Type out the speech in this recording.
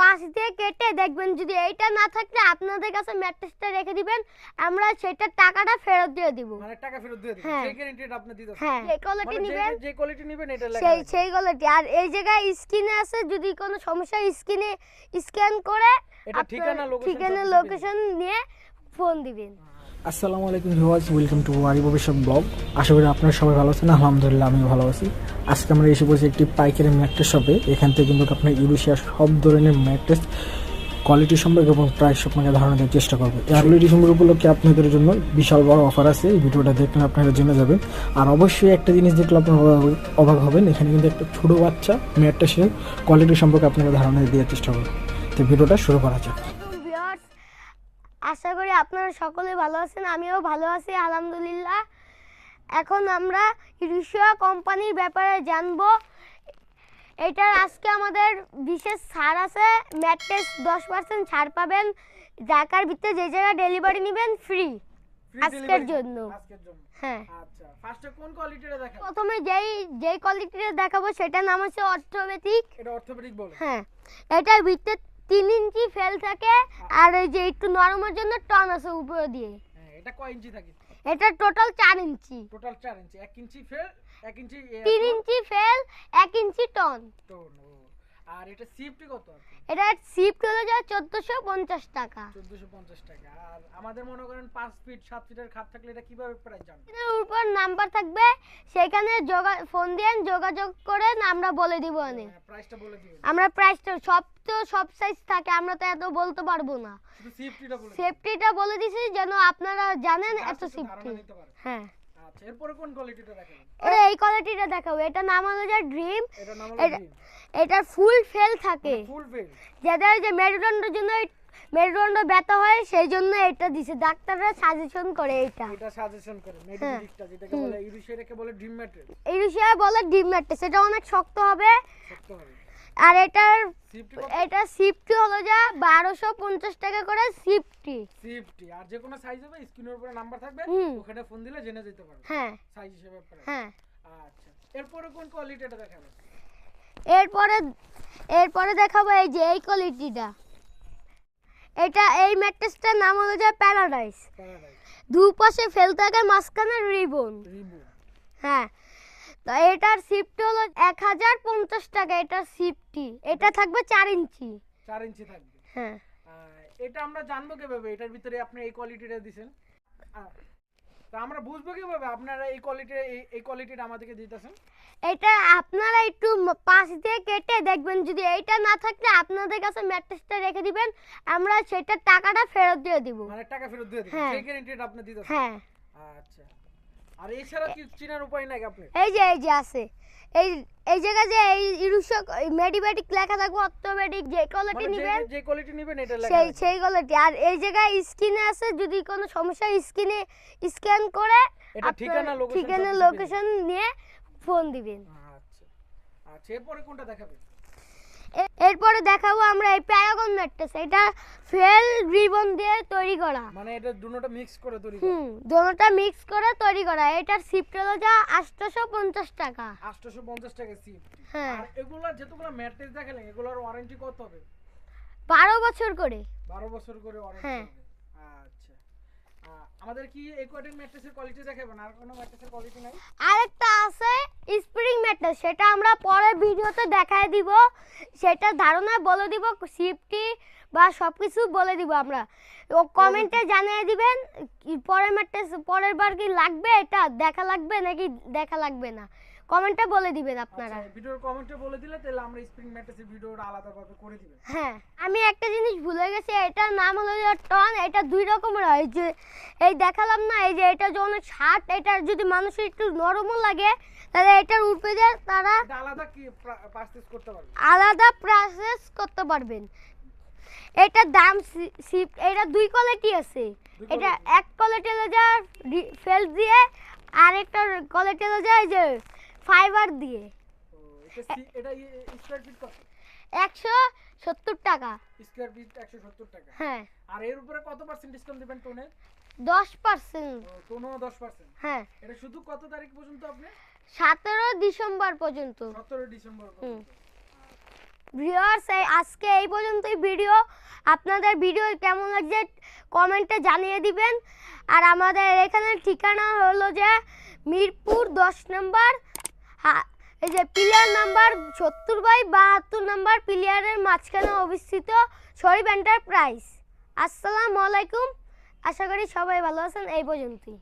পাশ দিয়ে কেটে দেখবেন যদি এইটা না থাকলে আপনাদের কাছে ম্যাট্রেসটা রেখে দিবেন আমরা সেটার টাকাটা ফেরত দিয়ে দিব। মানে টাকা ফেরত দিয়ে দিবেন। হ্যাঁ। সেই গ্যারান্টিটা আপনি দিতেছেন। হ্যাঁ। যে কোয়ালিটি নেবেন যে কোয়ালিটি নেবেন এটা লেখা সেই সেই কোয়ালিটি আর এই জায়গায় স্ক্রিনে আছে যদি কোনো সমস্যা স্ক্রিনে স্ক্যান করে এটা ঠিকানা লোকেশন ঠিকানা লোকেশন নিয়ে ফোন দিবেন। আসসালামু আলাইকুম ভিউয়ার্স, ওয়েলকাম টু ওয়ারি ভবিষ্যৎ ব্লগ। আশা করি আপনারা সবাই ভালো আছেন। আলহামদুলিল্লাহ আমি ভালো আছি। আজকে আমরা এসে পড়েছি একটি পাইকারি ম্যাট্রেস শপে। এখান থেকে কিন্তু আপনার ইউরোশিয়ার সব ধরনের ম্যাট্রেস কোয়ালিটি সম্পর্কে এবং প্রাইস সম্পর্কে ধারণা দেওয়ার চেষ্টা করব। এয়ারলি ডিসেম্বর উপলক্ষে আপনাদের জন্য বিশাল বড় অফার আছে। এই ভিডিওটা দেখলে আপনারা জেনে যাবেন। আর অবশ্যই একটা জিনিস দেখলে আপনারা অবাক- হবেন। এখানে কিন্তু একটা ছোটো বাচ্চা ম্যাট্রেসের কোয়ালিটি সম্পর্কে আপনারা ধারণা দেওয়ার চেষ্টা করবেন তো ভিডিওটা শুরু করা যাক। করি আপনারা সকলে ভালো আছেন আমিও ভালো আছি আলহামদুলিল্লাহ। এখন আমরা রিশিয়া কোম্পানির ব্যাপারে জানব। এটার আজকে আমাদের বিশেষ ছাড় আছে ম্যাট্রেস দশ পার্সেন্ট ছাড় পাবেন। ঢাকার ভিতরে যে জায়গায় ডেলিভারি নেবেন ফ্রি আজকের জন্য। হ্যাঁ। আচ্ছা কোন কোয়ালিটিটা দেখাবো? প্রথমে যেই যেই কোয়ালিটিটা দেখাবো সেটার নাম হচ্ছে অর্থোপেডিক এটা অর্থোপেডিক বলে। হ্যাঁ এটার ভিতরে তিন ইঞ্চি ফেল থাকে আর ওই যে একটু নরমের জন্য টন আছে উপরে দিয়ে। হ্যাঁ এটা কয় ইঞ্চি থাকে? এটা টোটাল চার ইঞ্চি। টোটাল 4 ইঞ্চি 1 ইঞ্চি ফেল 1 ইঞ্চি তিন ইঞ্চি ফেল এক ইঞ্চি টন। টোন। আর এটা সিফটি কত এটা সিফট হলে যায় চোদ্দোশো পঞ্চাশ টাকা। 1450 টাকা। আর আমাদের মনে করেন 5 ফিট 7 ফিটের খাট থাকলে এটা কীভাবে প্রাইস জানবে? এর উপর নাম্বার থাকবে সেখানে ফোন দিয়ে যোগাযোগ করেন আমরা বলে দিব অনেক প্রাইসটা বলে দিবেন আমরা প্রাইসটা সব তো সব সাইজ থাকে আমরা তো এত বলতে পারব না। সিফটিটা বলে সেফটিটা বলে দিছি যেন আপনারা জানেন এত সেফটি হ্যাঁ। আচ্ছা এরপরে কোন কোয়ালিটিটা দেখাবেন? এটা এই কোয়ালিটিটা দেখাবো। এটা নাম হলো যে ড্রিম এটা নাম হলো এটা- ফুল ফেল থাকে। ফুল ফেল যাদের যে মেরুদণ্ডের জন্য মেরুদণ্ড ব্যথা হয় সেই জন্য এটা দিছে। ডাক্তাররা সাজেশন করে এটা। এটা সাজেশন করে হ্যাঁ। মেডিকেলটা যেটাকে বলে ইউরিশিয়া বলে ড্রিম ম্যাট্রেস বলে এটা অনেক শক্ত হবে। আর এটার এটা সিফটি হলো যা বারোশো পঞ্চাশ টাকা করে সিফটি সিফটি আর যে কোনো সাইজ হবে স্ক্রিনের উপরে নাম্বার থাকবে ওখানে ফোন দিলে জেনে যেতে পারবে। হ্যাঁ। সাইজ হিসেবে হ্যাঁ। আচ্ছা। এরপরে কোন কোয়ালিটিটা দেখাবেন এরপরে এরপরে দেখাবো এই যে এই কোয়ালিটিটা এটা এই ম্যাট্রেসটার নাম হলো যে প্যারাডাইস প্যারাডাইস দুপাশে ফেল থাকে মাঝখানে রিবন রিবু হ্যাঁ। তো এটার সিফটি হলো এক হাজার পঞ্চাশ টাকা এটার সিফটি এটা থাকবে চার ইঞ্চি। 4 ইঞ্চি থাকবে। হ্যাঁ। এটা আমরা জানব কীভাবে? এটার ভিতরে আপনি এই কোয়ালিটিটা দিছেন। তা আমরা বুঝব কীভাবে আপনারা এই কোয়ালিটি এই কোয়ালিটিটা আমাদেরকে দিতেছেন? এটা আপনারা একটু পাশ দিয়ে কেটে দেখবেন। যদি এইটা না থাকলে আপনাদের কাছে ম্যাট্রেসটা রেখে দিবেন। আমরা সেটার টাকাটা ফেরত দিয়ে দিব। মানে টাকা ফেরত দিয়ে দিবেন হ্যাঁ। সেই গ্যারান্টিটা আপনি দিতেছেন? হ্যাঁ। আচ্ছা। আর এছাড়া কি চিনার উপায় নাই আপনি এই যে এই যে আছে। এই এই জায়গায় যে এই ইরুশা মেডিবেটিক লেখা থাকবে অর্থোপেডিক যে কোয়ালিটি নেবেন যে কোয়ালিটি নেবেন এটা লেখা সেই সেই কোয়ালিটি আর এই জায়গায় স্ক্রিনে আছে যদি কোনো সমস্যা স্ক্রিনে স্ক্যান করে এটা ঠিকানা, location ঠিকানা লোকেশন নিয়ে ফোন দিবেন। আচ্ছা। আচ্ছা এরপরে কোনটা দেখাবেন? এরপরে দেখাবো আমরা এই প্যারাগন ম্যাট্রেস এটা ফেল রিবন দিয়ে তৈরি করা। মানে এটা দুটোটা মিক্স করে তৈরি করা। হুম দোনোটা মিক্স করে তৈরি করা। এটার সিফট হলো যা আটশোশো পঞ্চাশ টাকা। 850 টাকা সিফ হ্যাঁ। আর এগুলোর যেগুলো ম্যাট্রেস দেখালেন এগুলোর ওয়ারেন্টি কত হবে? বারো বছর করে। 12 বছর করে ওয়ারেন্টি হ্যাঁ। আমাদের কি একুয়াটিক ম্যাট্রেসের কোয়ালিটি দেখাবেন আর কোনো ম্যাট্রেসের কোয়ালিটি নাই? আরেকটা আছে স্প্রিং ম্যাট্রেস সেটা আমরা পরের ভিডিওতে দেখায় দিব। সেটা ধারণা বলে দিব সিফটি বা সব কিছু বলে দিব আমরা। ও কমেন্টে জানিয়ে দিবেন পরের ম্যাট্রেস পরের বার কি লাগবে এটা? দেখা লাগবে নাকি দেখা লাগবে না? কমেন্টে বলে দিবেন আপনারা। আচ্ছা ভিডিওর কমেন্টে বলে দিলে তাহলে আমরা স্প্রিং ম্যাট্রেসের ভিডিওটা আলাদাভাবে করে দিবেন। হ্যাঁ আমি একটা জিনিস ভুলে গেছি এটার নাম হলো যে টন এটা দুই রকমের হয়। যে এই দেখালাম না এই যে এটা যে অনেক শার্ট এটা যদি মানুষের একটু নরমও লাগে তাহলে এটার উপরে দিয়ে তারা আলাদা কি পারচেজ করতে পারবে? আলাদা প্রসেস করতে পারবেন। এটার দাম সি- এটা দুই কোয়ালিটি আছে। এটা এক কোয়ালিটি হলো যা ফেল দিয়ে আর একটা কোয়ালিটি হলো যা এই যে ফাইবার দিয়ে। এটা স্কয়ার ফিট কত? একশো সত্তর টাকা। স্কয়ার ফিট 170 টাকা। হ্যাঁ। আর এর উপরে কত পার্সেন্ট ডিসকাউন্ট দিবেন টোনে? দশ পার্সেন্ট টোনো 10% হ্যাঁ। এটা শুধু কত তারিখ পর্যন্ত আপনি? সতেরো ডিসেম্বর পর্যন্ত। 17 ডিসেম্বর পর্যন্ত। ভিউয়ার্স এই আজকে এই পর্যন্তই ভিডিও আপনাদের ভিডিও কেমন লাগছে কমেন্টে জানিয়ে দিবেন। আর আমাদের এখানে ঠিকানা হলো যে মিরপুর দশ নম্বর এই যে প্লেয়ার নাম্বার সত্তর বাই বাহাত্তর নাম্বার প্লেয়ারের মাঝখানে অবস্থিত শরীফ এন্টারপ্রাইজ আসসালামু আলাইকুম। আশা করি সবাই ভালো আছেন, এই পর্যন্তই।